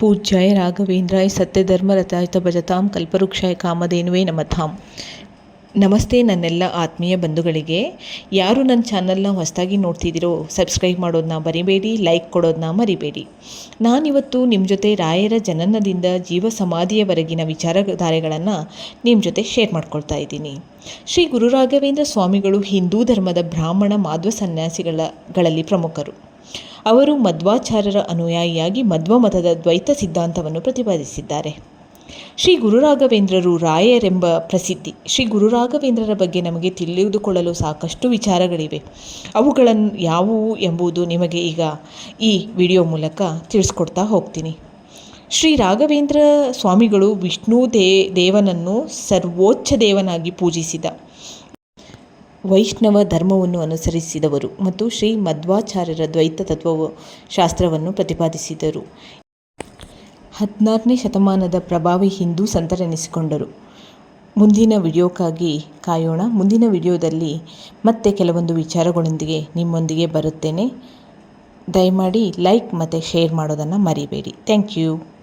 ಪೂಜ್ಯಾಯ ರಾಘವೇಂದ್ರಾಯ ಸತ್ಯಧರ್ಮರಥಾಯ ಭಜತಾಂ ಕಲ್ಪವೃಕ್ಷಾಯ ಕಾಮಧೇನುವೆ ನಮತಾಂ ನಮಸ್ತೆ ನನ್ನೆಲ್ಲ ಆತ್ಮೀಯ ಬಂಧುಗಳಿಗೆ. ಯಾರು ನನ್ನ ಚಾನಲ್ನ ಹೊಸದಾಗಿ ನೋಡ್ತಿದ್ದೀರೋ ಸಬ್ಸ್ಕ್ರೈಬ್ ಮಾಡೋದನ್ನ ಮರಿಬೇಡಿ, ಲೈಕ್ ಕೊಡೋದನ್ನ ಮರಿಬೇಡಿ. ನಾನಿವತ್ತು ನಿಮ್ಮ ಜೊತೆ ರಾಯರ ಜನನದಿಂದ ಜೀವ ಸಮಾಧಿಯವರೆಗಿನ ವಿಚಾರಧಾರೆಗಳನ್ನು ನಿಮ್ಮ ಜೊತೆ ಶೇರ್ ಮಾಡ್ಕೊಳ್ತಾ ಇದ್ದೀನಿ. ಶ್ರೀ ಗುರು ರಾಘವೇಂದ್ರ ಸ್ವಾಮಿಗಳು ಹಿಂದೂ ಧರ್ಮದ ಬ್ರಾಹ್ಮಣ ಮಾಧ್ವ ಸನ್ಯಾಸಿಗಳ ಪ್ರಮುಖರು. ಅವರು ಮಧ್ವಾಚಾರ್ಯರ ಅನುಯಾಯಿಯಾಗಿ ಮಧ್ವ ಮತದ ದ್ವೈತ ಸಿದ್ಧಾಂತವನ್ನು ಪ್ರತಿಪಾದಿಸಿದ್ದಾರೆ. ಶ್ರೀ ಗುರುರಾಘವೇಂದ್ರರು ರಾಯರೆಂಬ ಪ್ರಸಿದ್ಧಿ. ಶ್ರೀ ಗುರುರಾಘವೇಂದ್ರರ ಬಗ್ಗೆ ನಮಗೆ ತಿಳಿದುಕೊಳ್ಳಲು ಸಾಕಷ್ಟು ವಿಚಾರಗಳಿವೆ. ಅವುಗಳನ್ನು ಯಾವುವು ಎಂಬುದು ನಿಮಗೆ ಈಗ ಈ ವಿಡಿಯೋ ಮೂಲಕ ತಿಳಿಸ್ಕೊಡ್ತಾ ಹೋಗ್ತೀನಿ. ಶ್ರೀ ರಾಘವೇಂದ್ರ ಸ್ವಾಮಿಗಳು ವಿಷ್ಣು ದೇ ದೇವನನ್ನು ಸರ್ವೋಚ್ಚ ದೇವನಾಗಿ ಪೂಜಿಸಿದ. ವೈಷ್ಣವ ಧರ್ಮವನ್ನು ಅನುಸರಿಸಿದವರು ಮತ್ತು ಶ್ರೀ ಮಧ್ವಾಚಾರ್ಯರ ದ್ವೈತ ತತ್ವ ಶಾಸ್ತ್ರವನ್ನು ಪ್ರತಿಪಾದಿಸಿದರು. ಹದಿನಾರನೇ ಶತಮಾನದ ಪ್ರಭಾವಿ ಹಿಂದೂ ಸಂತರೆನಿಸಿಕೊಂಡರು. ಮುಂದಿನ ವಿಡಿಯೋಕ್ಕಾಗಿ ಕಾಯೋಣ. ಮುಂದಿನ ವಿಡಿಯೋದಲ್ಲಿ ಮತ್ತೆ ಕೆಲವೊಂದು ವಿಚಾರಗಳೊಂದಿಗೆ ನಿಮ್ಮೊಂದಿಗೆ ಬರುತ್ತೇನೆ. ದಯಮಾಡಿ ಲೈಕ್ ಮತ್ತು ಶೇರ್ ಮಾಡೋದನ್ನು ಮರಿಬೇಡಿ. Thank you.